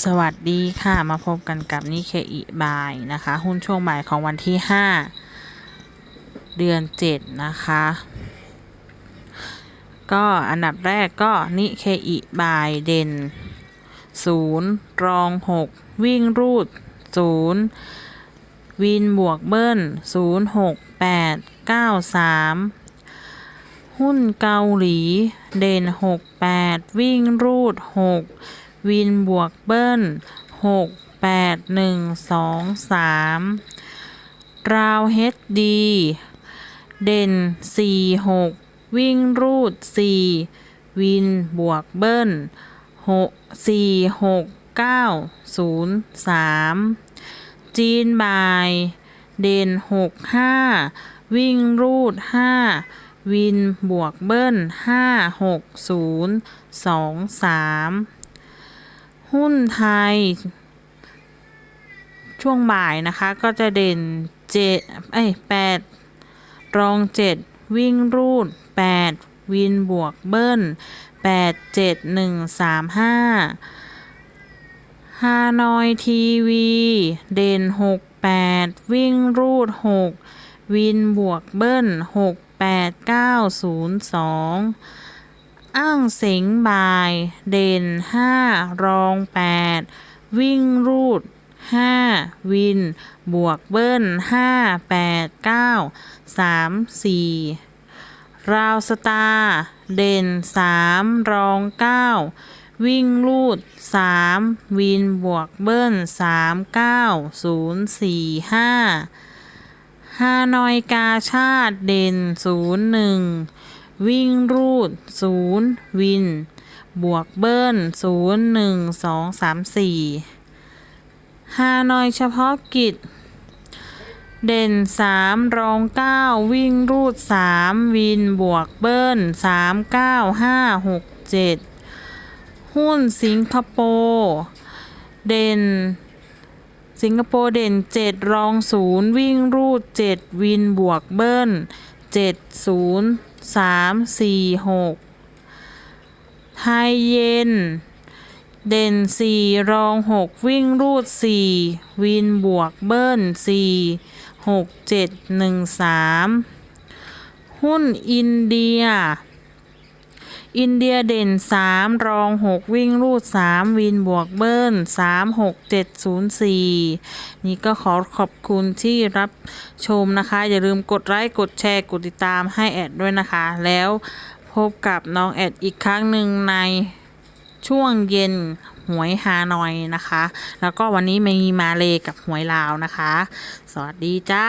สวัสดีค่ะ มาพบกันกับนิเคอิบายนะคะ หุ้นช่วงบ่ายของวันที่ 5 เดือน 7 นะคะ ก็อันดับแรกก็นิเคอิบายเด่น 0 รอง 6 วิ่งรูด 0 วินบวกเบิ้ล 0 6 8 9 3หุ้นเกาหลี เด่น 6 8 วิ่งรูด 6 วินบวกเบิ้ล6 8 1 2 3ราวเฮดดีเด่น4 6วิ่งรูด4วินบวกเบิ้ล6 4 6 9 0 3จีนบาย เด่น6 5วิ่งรูด5วินบวกเบิ้ล5 6 0 2 3 หุ้นไทย ช่วงบ่ายนะคะ ก็จะเด่นเจ็ดเอ้ยแปดรองเจ็ดวิ่งรูดแปดวินบวกเบิ้ลแปดเจ็ดหนึ่งสามห้าฮานอยทีวี เด่นหกแปดวิ่งรูดหกวินบวกเบิ้ลหกแปดเก้าศูนย์สอง อ้างเสงบาย เด่นห้ารองแปดวิ่งรูดห้าวิน บวกเบิ้ลห้าแปดเก้าสามสี่ราวสตาร์เด่นสามรองเก้าวิ่งรูดสามวินบวกเบิ้ลสามเก้าศูนย์สี่ห้าฮานอยกาชาติเด่นศูนย์หนึ่ง วิ่งรูดศูนย์วิน บวกเบิ้ลศูนย์หนึ่งสองสามสี่ฮานอยเฉพาะกิจ เด่นสามรองเก้าวิ่งรูดสามวิน บวกเบิ้ลสามเก้าห้าหกเจ็ดหุ้นสิงคโปร์เด่นสิงคโปร์เด่นเจ็ดรองศูนย์วิ่งรูดเจ็ดวินบวกเบิ้ลเจ็ดศูนย์ สามสี่หกไทยเย็น เด่นสี่รองหกวิ่งรูดสี่วินบวกเบิ้ลสี่หกเจ็ดหนึ่งสามหุ้นอินเดีย อินเดียเด่นสามรองหกวิ่งรูดสามวินบวกเบิ้ลสามหกเจ็ดศูนย์สี่นี่ก็ขอขอบคุณที่รับชมนะคะ อย่าลืมกดไลค์ กดแชร์ กดติดตามให้แอดด้วยนะคะ แล้วพบกับน้องแอดอีกครั้งหนึ่งในช่วงเย็นหวยฮานอยนะคะ แล้วก็วันนี้มีมาเลกับหวยลาวนะคะ สวัสดีจ้า